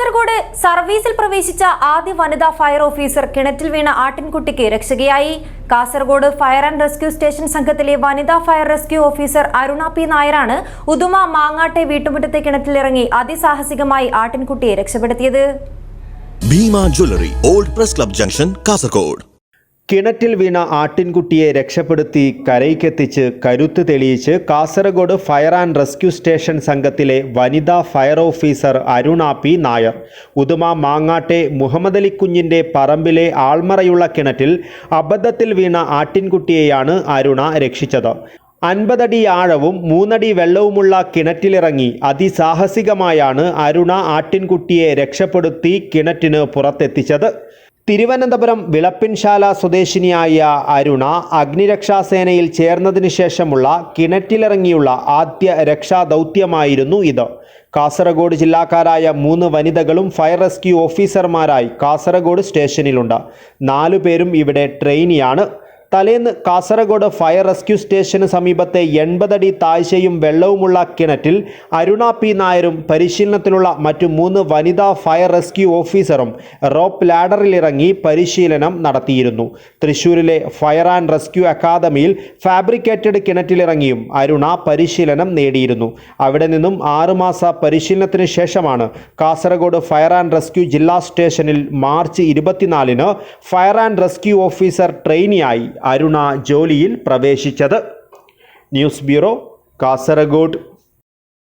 കാസർഗോഡ് സർവീസിൽ പ്രവേശിച്ച ആദ്യ വനിതാ ഫയർ ഓഫീസർ കിണറ്റിൽ വീണ ആട്ടിൻകുട്ടിക്ക് രക്ഷകയായി. Kasaragod fire and rescue station സംഘത്തിലെ വനിതാ fire rescue officer Aruna P. നായരാണ് ഉദുമ മാങ്ങാട്ടെ വീട്ടുമുറ്റത്തെ കിണറ്റിലിറങ്ങി അതിസാഹസികമായി ആട്ടിൻകുട്ടിയെ രക്ഷപ്പെടുത്തിയത്. Bhima jewellery old press club junction Kasaragod. കിണറ്റിൽ വീണ ആട്ടിൻകുട്ടിയെ രക്ഷപ്പെടുത്തി കരയ്ക്കെത്തിച്ച് കരുത്ത് തെളിയിച്ച് Kasaragod fire and rescue station സംഘത്തിലെ വനിതാ fire officer Aruna P Nair. Uduma മാങ്ങാട്ടെ Muhammad അലിക്കുഞ്ഞിന്റെ പറമ്പിലെ ആൾമറയുള്ള കിണറ്റിൽ അബദ്ധത്തിൽ വീണ ആട്ടിൻകുട്ടിയെയാണ് അരുണ രക്ഷിച്ചത്. അൻപതടി ആഴവും മൂന്നടി വെള്ളവുമുള്ള കിണറ്റിലിറങ്ങി അതിസാഹസികമായാണ് അരുണ ആട്ടിൻകുട്ടിയെ രക്ഷപ്പെടുത്തി കിണറ്റിന് പുറത്തെത്തിച്ചത്. തിരുവനന്തപുരം വിളപ്പിൻശാല സ്വദേശിനിയായ അരുണ അഗ്നിരക്ഷാസേനയിൽ ചേർന്നതിന് ശേഷമുള്ള കിണറ്റിലിറങ്ങിയുള്ള ആദ്യ രക്ഷാദൗത്യമായിരുന്നു ഇത്. കാസർഗോഡ് ജില്ലാക്കാരായ മൂന്ന് വനിതകളും ഫയർ റെസ്ക്യൂ ഓഫീസർമാരായി കാസർഗോഡ് സ്റ്റേഷനിലുണ്ട്. നാലു പേരും ഇവിടെ ട്രെയിനിയാണ്. തലേന്ന് കാസർഗോഡ് ഫയർ റെസ്ക്യൂ സ്റ്റേഷന് സമീപത്തെ എൺപതടി താഴ്ചയും വെള്ളവുമുള്ള കിണറ്റിൽ അരുണ പി നായരും പരിശീലനത്തിലുള്ള മറ്റു മൂന്ന് വനിതാ ഫയർ റെസ്ക്യൂ ഓഫീസറും റോപ്പ് ലാഡറിലിറങ്ങി പരിശീലനം നടത്തിയിരുന്നു. തൃശൂരിലെ ഫയർ ആൻഡ് റെസ്ക്യൂ അക്കാദമിയിൽ ഫാബ്രിക്കേറ്റഡ് കിണറ്റിലിറങ്ങിയും അരുണ പരിശീലനം നേടിയിരുന്നു. അവിടെ നിന്നും ആറുമാസ പരിശീലനത്തിന് ശേഷമാണ് കാസർഗോഡ് ഫയർ ആൻഡ് റെസ്ക്യൂ ജില്ലാ സ്റ്റേഷനിൽ മാർച്ച് ഇരുപത്തിനാലിന് ഫയർ ആൻഡ് റെസ്ക്യൂ ഓഫീസർ ട്രെയിനിയായി അരുണ ജോലിയിൽ പ്രവേശിച്ചത്. News bureau Kasaragod.